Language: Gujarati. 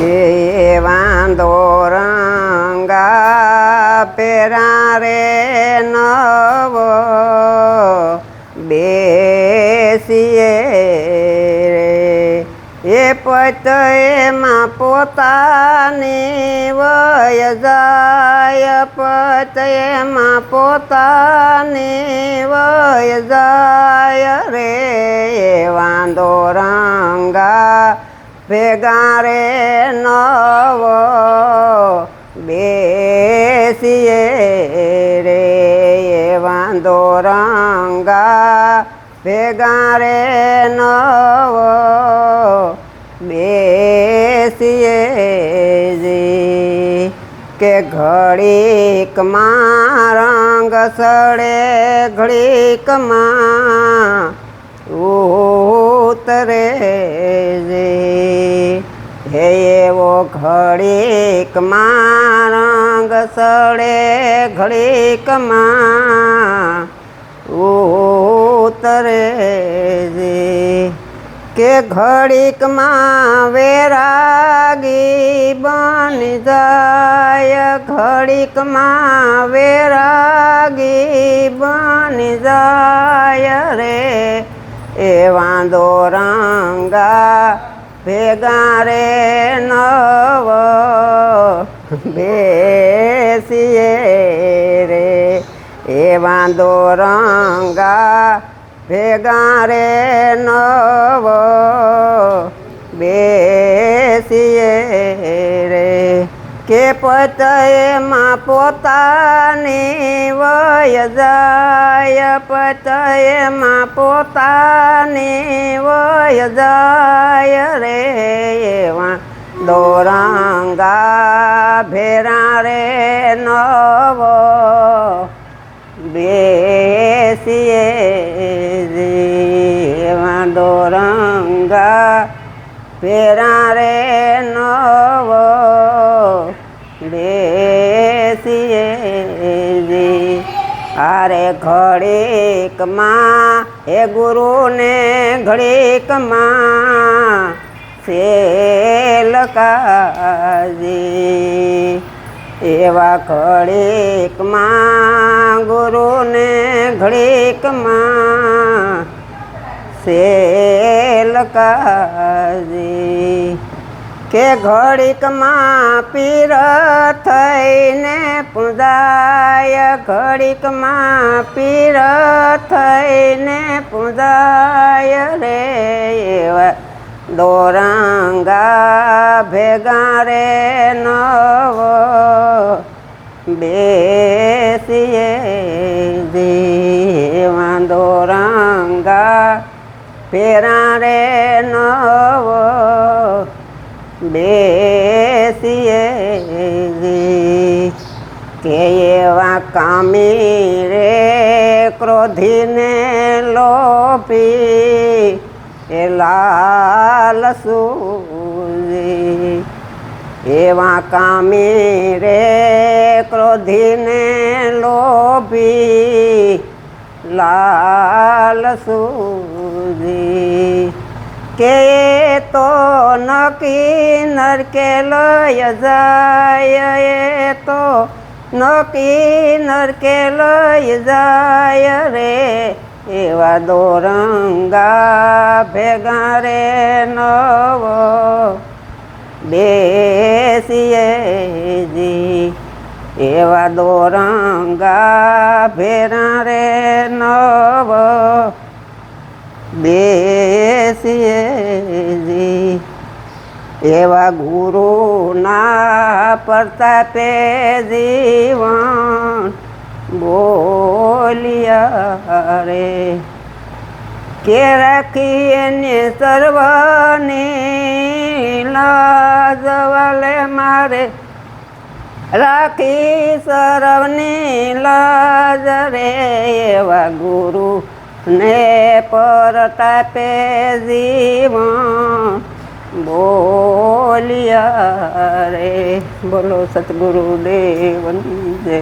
એ વાંધો રંગા પેરા રે નવો બેસીએ રે. એ પત એમાં પોતાની વય જાય પત એમાં પોતાની વય જાય રે. વાંધો રંગા ભેગા રે નવો બેસીએ રે વાંધો રંગા. ભેગા રે નવો બેસીએ જી. કે ઘડીકમાં રંગ સડે ઘડીકમાં ઉતરે એવો ઘડીકમાં રંગ સડે ઘડીકમાં ઉતરે જે કે ઘડીકમાં વેરાગી બની જાય, ઘડીકમાં વેરાગી બની જાય રે. એ વાંધો રંગા ભેગા રે નવ બેસીએ રે. એ વાંધો રંગા ભેગા રે નવો. બેસીએ રે. કે પત એમાં પોતાની વય જાય. પત એમાં પોતાની વય જાય રે. એવા દોરંગા નવો બેસીએ એવા દોરંગા ભેરા રે નવો બેસીએ જી. અરે ઘડીકમાં, હે ગુરુને ઘડીકમાં સેલકાજી એવા ઘડીકમાં, ગુરુને ઘડીકમાં સેલકાજી કે ઘડીકમાં પીર થઈને પૂજાય, ઘડીકમાં પીર થઈને પૂજાય રે એવા દોરંગા ભેગા રે. બેસીએ જીવા દોરંગા ફેરા રે નવો. બેસીએ જી. કે એવા કામી રે ક્રોધીને લોપી એ લાલ સૂજી એવા કામી રે ક્રોધીને લોભી લાલ સુજી. કે તો નકી નરકે લય જાય, એ તો નકી નરકે લય જાય રે. એવા દોરંગા ભેગા રે નવો બેસીએ જી. એવા દોરંગા ભેરા રે નવ. બેસીએજી એવા ગુરુના પ્રતાપે જીવન બોલિયા રે. કે રાખી એને સર્વની લાજ વાલે મારે રાખી સરવની લાજ રે એવા ગુરુ ને પરતાપે જીવન બોલિયા રે. બોલો સતગુરુ દેવની જય.